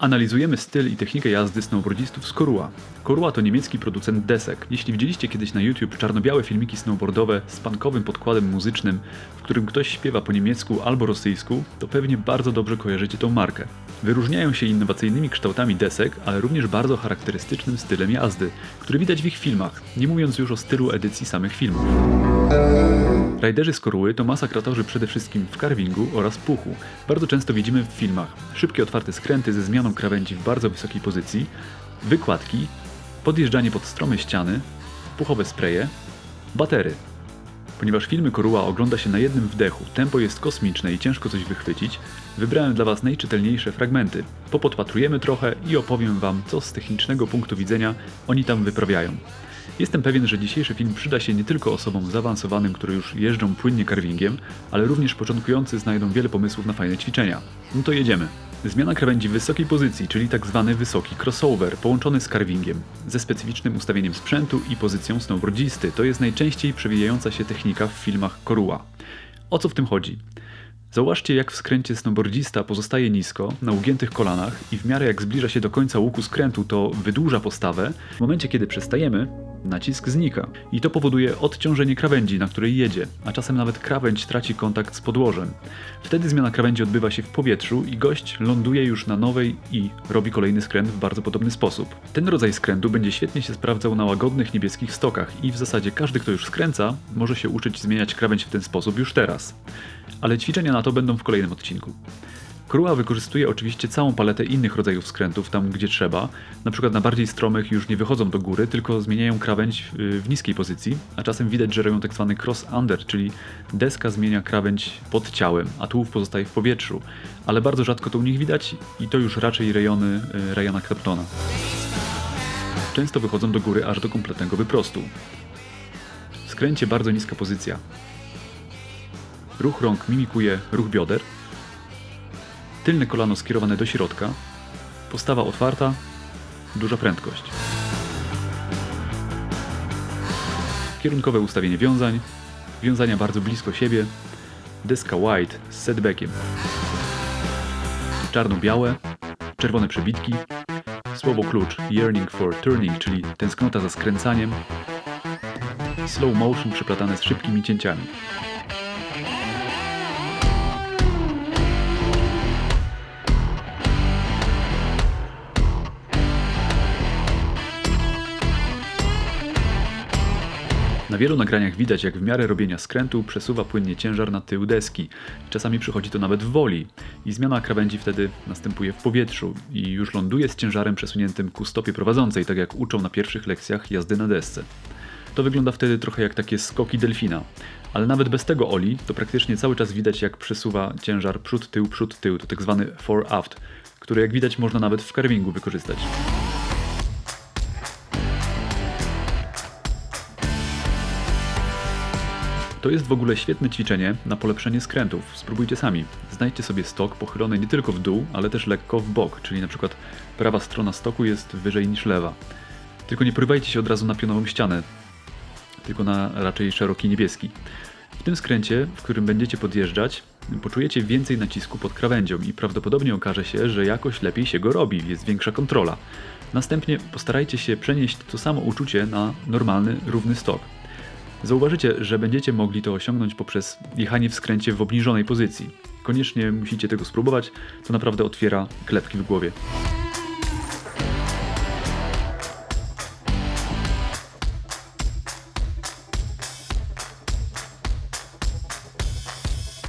Analizujemy styl i technikę jazdy snowboardzistów z Korua. Korua to niemiecki producent desek. Jeśli widzieliście kiedyś na YouTube czarno-białe filmiki snowboardowe z punkowym podkładem muzycznym, w którym ktoś śpiewa po niemiecku albo rosyjsku, to pewnie bardzo dobrze kojarzycie tą markę. Wyróżniają się innowacyjnymi kształtami desek, ale również bardzo charakterystycznym stylem jazdy, który widać w ich filmach, nie mówiąc już o stylu edycji samych filmów. Rajderzy z Koruły to masakratorzy przede wszystkim w carvingu oraz puchu. Bardzo często widzimy w filmach szybkie otwarte skręty ze zmianą krawędzi w bardzo wysokiej pozycji, wykładki, podjeżdżanie pod strome ściany, puchowe spreje, batery. Ponieważ filmy Koruła ogląda się na jednym wdechu, tempo jest kosmiczne i ciężko coś wychwycić, wybrałem dla Was najczytelniejsze fragmenty. Popodpatrujemy trochę i opowiem Wam, co z technicznego punktu widzenia oni tam wyprawiają. Jestem pewien, że dzisiejszy film przyda się nie tylko osobom zaawansowanym, które już jeżdżą płynnie carvingiem, ale również początkujący znajdą wiele pomysłów na fajne ćwiczenia. No to jedziemy. Zmiana krawędzi wysokiej pozycji, czyli tak zwany wysoki crossover, połączony z carvingiem, ze specyficznym ustawieniem sprzętu i pozycją snowboardzisty, to jest najczęściej przewijająca się technika w filmach Korua. O co w tym chodzi? Zauważcie, jak w skręcie snowboardzista pozostaje nisko, na ugiętych kolanach i w miarę jak zbliża się do końca łuku skrętu, to wydłuża postawę. W momencie, kiedy przestajemy, nacisk znika. I to powoduje odciążenie krawędzi, na której jedzie, a czasem nawet krawędź traci kontakt z podłożem. Wtedy zmiana krawędzi odbywa się w powietrzu i gość ląduje już na nowej i robi kolejny skręt w bardzo podobny sposób. Ten rodzaj skrętu będzie świetnie się sprawdzał na łagodnych niebieskich stokach i w zasadzie każdy, kto już skręca, może się uczyć zmieniać krawędź w ten sposób już teraz. Ale ćwiczenia na to będą w kolejnym odcinku. Krua wykorzystuje oczywiście całą paletę innych rodzajów skrętów tam, gdzie trzeba. Na przykład na bardziej stromych już nie wychodzą do góry, tylko zmieniają krawędź w, w niskiej pozycji, a czasem widać, że robią tak zwany cross-under, czyli deska zmienia krawędź pod ciałem, a tułów pozostaje w powietrzu. Ale bardzo rzadko to u nich widać i to już raczej rejony y, Ryana Claptona. Często wychodzą do góry aż do kompletnego wyprostu. W skręcie bardzo niska pozycja. Ruch rąk mimikuje ruch bioder, tylne kolano skierowane do środka, postawa otwarta, duża prędkość. Kierunkowe ustawienie wiązań, wiązania bardzo blisko siebie, deska wide z setbackiem. Czarno-białe, czerwone przebitki, słowo klucz yearning for turning, czyli tęsknota za skręcaniem, slow motion przeplatane z szybkimi cięciami. Na wielu nagraniach widać, jak w miarę robienia skrętu przesuwa płynnie ciężar na tył deski. Czasami przychodzi to nawet w woli i zmiana krawędzi wtedy następuje w powietrzu i już ląduje z ciężarem przesuniętym ku stopie prowadzącej, tak jak uczą na pierwszych lekcjach jazdy na desce. To wygląda wtedy trochę jak takie skoki delfina. Ale nawet bez tego oli, to praktycznie cały czas widać jak przesuwa ciężar przód-tył, przód-tył, to tak zwany fore-aft, który jak widać można nawet w carvingu wykorzystać. To jest w ogóle świetne ćwiczenie na polepszenie skrętów. Spróbujcie sami. Znajdźcie sobie stok pochylony nie tylko w dół, ale też lekko w bok, czyli na przykład prawa strona stoku jest wyżej niż lewa. Tylko nie porywajcie się od razu na pionową ścianę, tylko na raczej szeroki niebieski. W tym skręcie, w którym będziecie podjeżdżać, poczujecie więcej nacisku pod krawędzią i prawdopodobnie okaże się, że jakoś lepiej się go robi, jest większa kontrola. Następnie postarajcie się przenieść to samo uczucie na normalny, równy stok. Zauważycie, że będziecie mogli to osiągnąć poprzez jechanie w skręcie w obniżonej pozycji. Koniecznie musicie tego spróbować, to naprawdę otwiera klepki w głowie.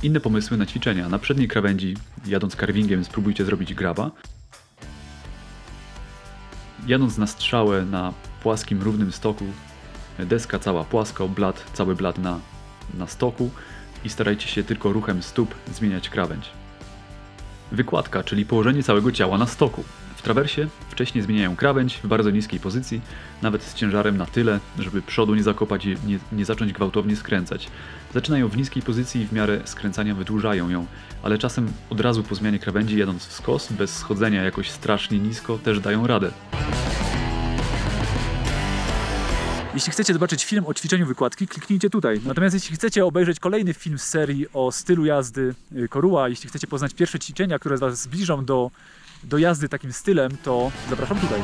Inne pomysły na ćwiczenia. Na przedniej krawędzi, jadąc carvingiem, spróbujcie zrobić graba. Jadąc na strzałę na płaskim, równym stoku, deska cała płaska, blat, cały blat na, na stoku i starajcie się tylko ruchem stóp zmieniać krawędź. Wykładka, czyli położenie całego ciała na stoku. W trawersie wcześniej zmieniają krawędź w bardzo niskiej pozycji, nawet z ciężarem na tyle, żeby przodu nie zakopać i nie, nie zacząć gwałtownie skręcać. Zaczynają w niskiej pozycji i w miarę skręcania wydłużają ją, ale czasem od razu po zmianie krawędzi jadąc w skos, bez schodzenia jakoś strasznie nisko, też dają radę. Jeśli chcecie zobaczyć film o ćwiczeniu wykładki, kliknijcie tutaj. Natomiast jeśli chcecie obejrzeć kolejny film z serii o stylu jazdy y, Korua, jeśli chcecie poznać pierwsze ćwiczenia, które Was zbliżą do do jazdy takim stylem, to zapraszam tutaj.